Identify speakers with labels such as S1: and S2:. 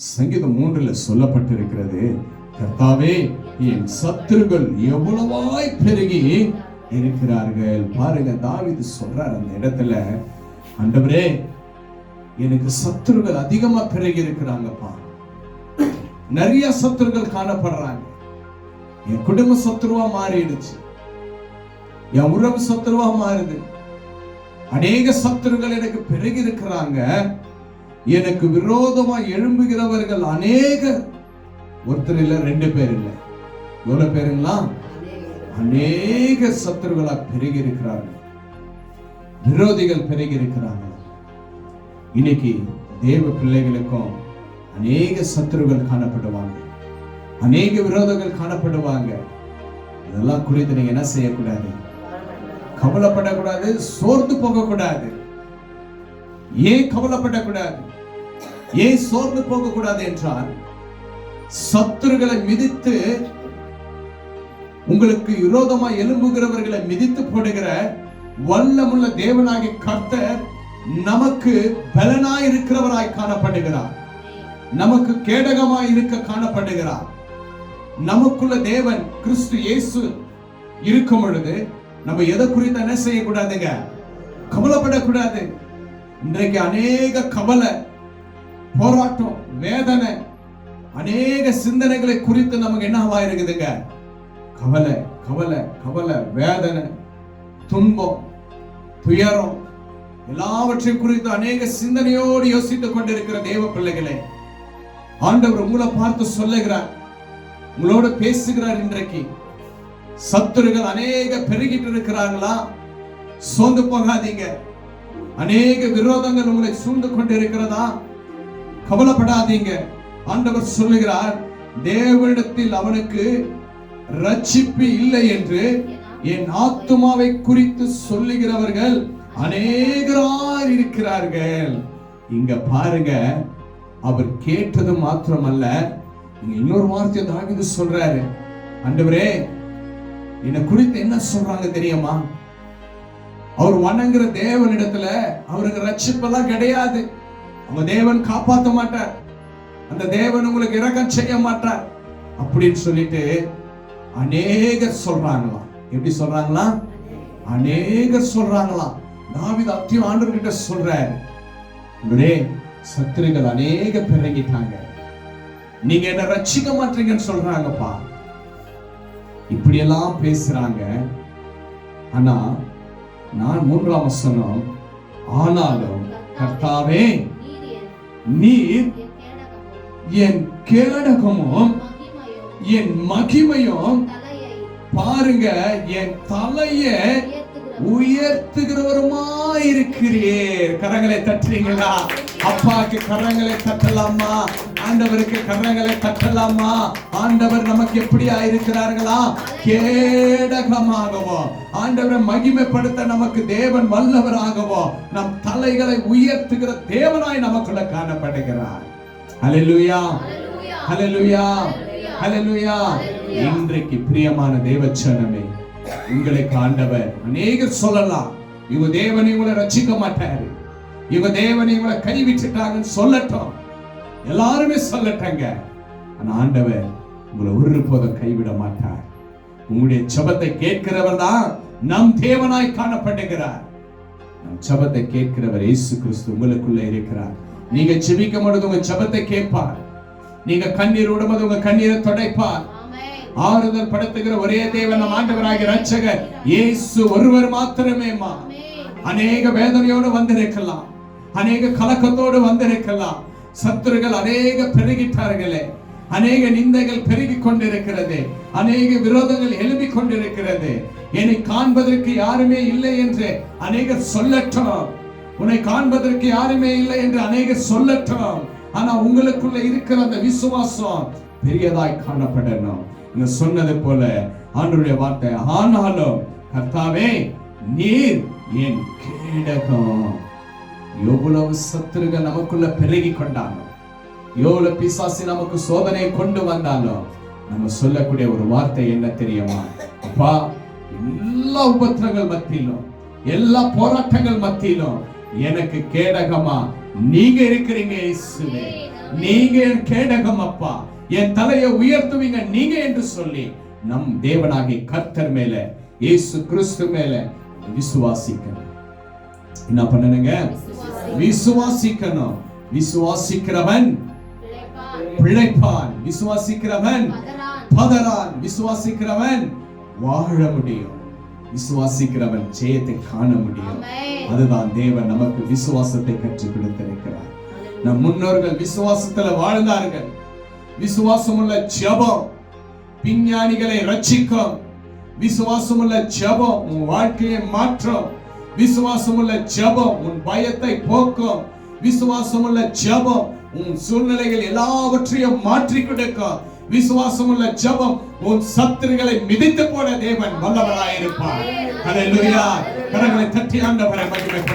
S1: சங்கீதம் மூன்றுல சொல்லப்பட்டிருக்கிறது கர்த்தாவே என் சத்துருகள் எவ்வளவாய் பெருகி இருக்கிறார்கள். பாருங்க தாவிது சொல்றார் அந்த இடத்துல அண்டவரே எனக்கு சத்துருகள் அதிகமா பெருகி இருக்கிறாங்கப்பா. நிறைய சத்துருகள் காணப்படுறாங்க. என் குடும்ப சத்துருவா மாறிடுச்சு. என் உறவு சத்துருவா மாறுது. அநேக சத்துருகள் எனக்கு பெருகி இருக்கிறாங்க. எனக்கு விரோதமா எழும்புகிறவர்கள் அநேக ஒருத்தர் இல்ல ரெண்டு பேர் இல்ல எவ்வளவு பேருங்களா? அநேக சத்துருகளா பெருகி இருக்கிறார்கள் விரோதிகள் பெருகி இருக்கிறாங்க இன்னைக்கு தேவ பிள்ளைகளுக்கும் அநேக சத்துருகள் காணப்படுவாங்க. அநேக விரோதங்கள் காணப்படுவாங்க. இதெல்லாம் குறித்து நீங்க என்ன செய்யக்கூடாது? கவலைப்படக்கூடாது சோர்ந்து போகக்கூடாது. ஏன் கவலைப்படக்கூடாது? ஏன் சோர்ந்து போகக்கூடாது என்றால் சத்துருகளை மிதித்து உங்களுக்கு விரோதமா எழும்புகிறவர்களை மிதித்து போடுகிற வல்லமுள்ள தேவனாகிய கர்த்தர் நமக்கு பலனாய் இருக்கிறவராய் காணப்படுகிறார். நமக்கு கேடகமாய் இருக்க காணப்படுகிறார். நமக்குள்ள தேவன் கிறிஸ்து இயேசு இருக்கும் பொழுது நம்ம எதை குறித்து என்ன செய்யக்கூடாதுங்க? கவலைப்படக்கூடாது. இன்றைக்கு அநேக கவலை போராட்டம் வேதனை அநேக சிந்தனைகளை குறித்து நமக்கு என்னவா இருக்குதுங்க? கவலை கவலை கவலை வேதனை துன்பம் துயரம் எல்லாவற்றையும் குறித்து அநேக சிந்தனையோடு யோசித்துக் கொண்டிருக்கிற தேவ பிள்ளைகளே ஆண்டவர் உங்களை பார்த்து சொல்லுகிறார் உங்களோட பேசுகிறார் இன்றைக்கு. சத்துருகள் அநேக பெருகிட்டு இருக்கிறாங்களா சோர்ந்து போகாதீங்க. அநேக விரோதங்கள் உங்களை சூழ்ந்து கொண்டு இருக்கிறதா கவலைப்படாதீங்க. ஆண்டவர் சொல்லுகிறார் தேவனிடத்தில் அவனுக்கு ரட்சிப்பு இல்லை என்று என் ஆத்துமாவை குறித்து சொல்லுகிறவர்கள் அநேகரார் இருக்கிறார்கள். இங்க பாருங்க அவர் கேட்டது மாத்திரமல்ல. இன்னொரு வார்த்தையை தாவிது சொல்றாரு. ஆண்டவரே என்னை குறித்து என்ன சொல்றாங்க தெரியுமா? அவர் வணங்குற தேவனிடத்துல அவருக்கு ரட்சிப்பெல்லாம் கிடையாது. அவங்க தேவன் காப்பாத்த மாட்டார். அந்த தேவன் உங்களுக்கு இரக்கம் செய்ய மாட்டார். அப்படின்னு சொல்லிட்டு அநேகர் சொல்றாங்களாம். எப்படி சொல்றாங்களாம்? அநேகர் சொல்றாங்களாம். தாவித அத்தியம் ஆண்டவர் கிட்ட சொல்றாரு. இவரே சத்துருகள் அநேக பிறங்கிட்டாங்க நீங்க என்ன ரட்சிக்க மாட்டீங்கன்னு சொல்றாங்கப்பா. இப்படியெல்லாம் பேசுறாங்க. ஆனா நான் மூன்றாம் வசனம் ஆனாலும் கர்த்தாவே நீர் என் கேடகமும் என் மகிமையும் பாருங்க என் தலைய உயர்த்துகிறவருமா இருக்கிறீர் கரங்களை தட்டுறீங்களா? அப்பாக்கு கரங்களை தட்டலாமா? ஆண்டவருக்கு கரங்களை தட்டலாமா? ஆண்டவர் நமக்கு எப்படியா இருக்கிறார்களா கேடகமாகவோ. ஆண்டவரை மகிமைப்படுத்த நமக்கு தேவன் வல்லவராகவோ நம் தலைகளை உயர்த்துகிற தேவனாய் நமக்குள்ள காணப்படுகிறார். ஹalleluya ஹalleluya ஹalleluya இன்றைக்கு பிரியமான தேவச்சனமே உங்களுக்கு ஆண்டவர் அநேகர் சொல்லலாம். இவங்க தேவனை உங்களை ரட்சிக்க மாட்டாரு. இவங்க தேவனை உங்களை கைவிட்டுட்டாங்கன்னு சொல்லட்டும். எல்லாருமே சொல்லட்டங்க. ஆனா ஆண்டவர் உங்களை ஒரு போதும் கைவிட மாட்டார். உங்களுடைய ஜெபத்தை கேட்கிறவர் தான் நம் தேவனாய் காணப்படுகிறார் நம் ஜெபத்தை கேட்கிறவர் இயேசு கிறிஸ்து உங்களுக்குள்ள இருக்கிறார். நீங்க ஜெபிக்கும் பொழுது உங்க ஜெபத்தை கேட்பார். நீங்க கண்ணீர் விடும்போது உங்க கண்ணீரை துடைப்பார். ஆறுதல் படுத்துகிற ஒரே தேவன் நம் ஆண்டவராகிய ரட்சகர் இயேசு ஒருவர் மாத்திரமேமா அநேக வேதனையோடு வந்திருக்கலாம். அநேக கலக்கத்தோடு வந்திருக்கலாம். சத்துருகள் அநேக பெருகிட்டார்களே. அநேக நிந்தைகள் பெருகி கொண்டிருக்கிறது அநேக விரோதங்கள் எழுதி கொண்டிருக்கிறது என்னை காண்பதற்கு யாருமே இல்லை என்று அநேக சொல்லட்டும். உன்னை காண்பதற்கு யாருமே இல்லை என்று அநேக சொல்லட்டும். ஆனா உங்களுக்குள்ள இருக்கிற அந்த விசுவாசம் பெரியதாய் காணப்படணும். இங்க சொன்னது போல ஆண்டுடைய வார்த்தை ஆனாலும் கர்த்தாவே நீர் என் கேடகம். எவ்வளவு சத்துருகள் நமக்குள்ள பெருகி கொண்டாங்க எவ்வளவு பிசாசி நமக்கு சோதனை கொண்டு வந்தாலும் நம்ம சொல்லக்கூடிய ஒரு வார்த்தை என்ன தெரியுமா? அப்பா எல்லா உபத்திரங்கள் மத்தியிலும் எல்லா போராட்டங்கள் மத்தியிலும் எனக்கு கேடகமா நீங்க இருக்கிறீங்க இயேசுவே. நீங்க என் கேடகம் அப்பா. என் தலையை உயர்த்துவீங்க நீங்க என்று சொல்லி நம் தேவனாகிய கர்த்தர் மேல இயேசு கிறிஸ்து மேல விசுவாசிக்கணும். என்ன பண்ணணுங்க? விசுவாசிக்கணும். விசுவாசிக்கிறவன் பிழைப்பான் விசுவாசிக்கிறவன். பதறான். விசுவாசிக்கிறவன். வாழ முடியும். விசுவாசிக்கிறவன் ஜெயத்தை காண முடியும். அதுதான் தேவன் நமக்கு விசுவாசத்தை கற்றுக் கொடுத்திருக்கிறார். நம் முன்னோர்கள் விசுவாசத்துல வாழ்ந்தார்கள். விசுவாசமுள்ள ஜெபம். விஞ்ஞானிகளை ரட்சிக்கும். விசுவாசமுள்ள ஜெபம் உன் வாழ்க்கையை மாற்றும். விசுவாசமுள்ள ஜெபம் உன் பயத்தை போக்கும். விசுவாசமுள்ள ஜெபம் உன் சூழ்நிலைகள் எல்லாவற்றையும் மாற்றி கொடுக்கும் விசுவாசமுள்ள ஜெபம் உன் சத்துருகளை மிதித்து போட தேவன் வல்லவராயிருப்பார். கரங்களை தட்டி ஆண்டவரை மகிமைப்படுத்துங்கள்